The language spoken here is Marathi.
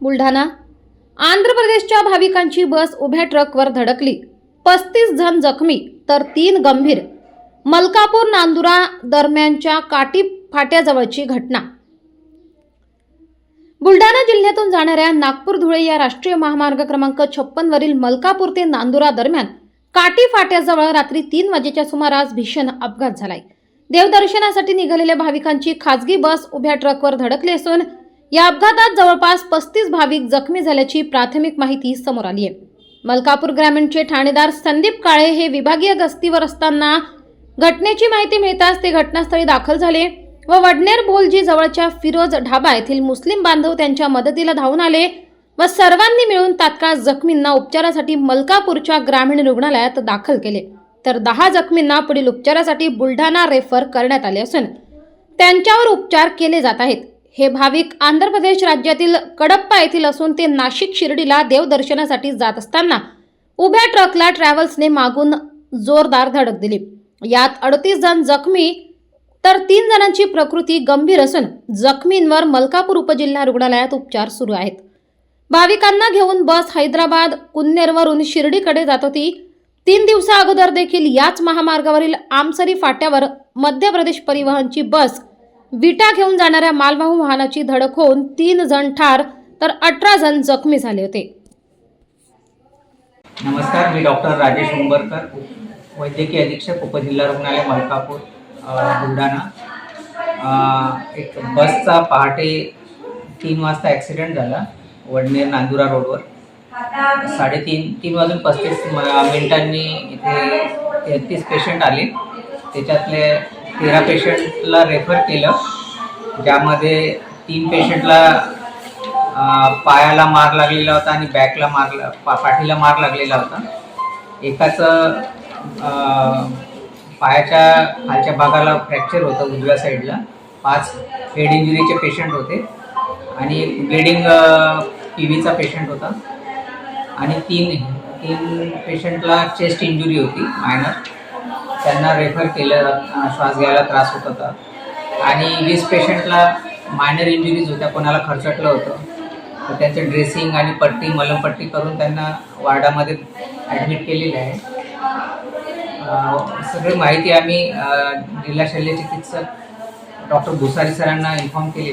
बुलढाणा. आंध्र प्रदेशच्या भाविकांची बस उभ्या ट्रकवर धडकली. पस्तीस जण जखमी तर तीन गंभीर. मलकापूर नांदुरा दरम्यानच्या काटी फाट्याजवळची घटना. बुलढाणा जिल्ह्यातून जाणाऱ्या नागपूर धुळे या राष्ट्रीय महामार्ग क्रमांक छप्पनवरील मलकापूर ते नांदुरा दरम्यान काटी फाट्याजवळ रात्री तीन वाजेच्या सुमारास भीषण अपघात झालाय. देवदर्शनासाठी निघालेल्या भाविकांची खासगी बस उभ्या ट्रकवर धडकली असून या अपघातात जवळपास पस्तीस भाविक जखमी झाल्याची प्राथमिक माहिती समोर आली आहे मलकापूर ग्रामीणचे ठाणेदार संदीप काळे हे विभागीय गस्तीवर असताना घटनेची माहिती मिळताच ते घटनास्थळी दाखल झाले व वडनेर भोलजी जवळच्या फिरोज ढाबा येथील मुस्लिम बांधव त्यांच्या मदतीला धावून आले व सर्वांनी मिळून तात्काळ जखमींना उपचारासाठी मलकापूरच्या ग्रामीण रुग्णालयात दाखल केले. तर दहा जखमींना पुढील उपचारासाठी बुलढाणा रेफर करण्यात आले असून त्यांच्यावर उपचार केले जात आहेत. हे भाविक आंध्र प्रदेश राज्यातील कडप्पा येथील असून ते नाशिक शिर्डीला देवदर्शनासाठी जात असताना उभ्या ट्रकला ट्रॅव्हल्सने मागून जोरदार धडक दिली. यात अडतीस जण जखमी तर तीन जणांची प्रकृती गंभीर असून जखमींवर मलकापूर उपजिल्हा रुग्णालयात उपचार सुरू आहेत. भाविकांना घेऊन बस हैदराबाद कुन्नेरवरून शिर्डीकडे जात होती. तीन दिवसा अगोदर देखील याच महामार्गावरील आमसरी फाट्यावर मध्य प्रदेश परिवहनची बस विटा घेऊन जाणाऱ्या मालवाहू वाहनाची धडक होऊन तीन जण ठार तर अठरा जण जखमी झाले होते. नमस्कार मी डॉक्टर राजेश उंबरकर वैद्यकीय अधीक्षक उपजिल्हा रुग्णालय मलकापूर बुलढाणा. एक बसचा पहाटे तीन वाजता ॲक्सिडेंट झाला वडनेर नांदुरा रोडवर. साडेतीन तीन वाजून पस्तीस मिनिटांनी इथे तेहतीस पेशंट आले. त्याच्यातले तेरा पेशंटला रेफर केलं ज्यामध्ये तीन पेशंटला पायाला मार लागलेला होता आणि बॅकला मार पा पाठीला मार लागलेला होता. एकाचं पायाच्या खालच्या भागाला फ्रॅक्चर होतं उजव्या साईडला पाच हेड इंजुरीचे पेशंट होते आणि एक ब्लिडिंग व्हीचा पेशंट होता. आणि तीन तीन पेशंटला चेस्ट इंजुरी होती मायनर त्यांना रेफर केलं श्वास घ्यायला त्रास होत होता. आणि वीस पेशंटला मायनर इंजुरीज होत्या कोणाला खर्चटलं होतं. तर त्यांचं ड्रेसिंग आणि पट्टी मलमपट्टी करून त्यांना वार्डामध्ये ॲडमिट केलेलं आहे. सगळी माहिती आम्ही जिल्हा शल्य चिकित्सक डॉक्टर भुसारी सरांना इन्फॉर्म केली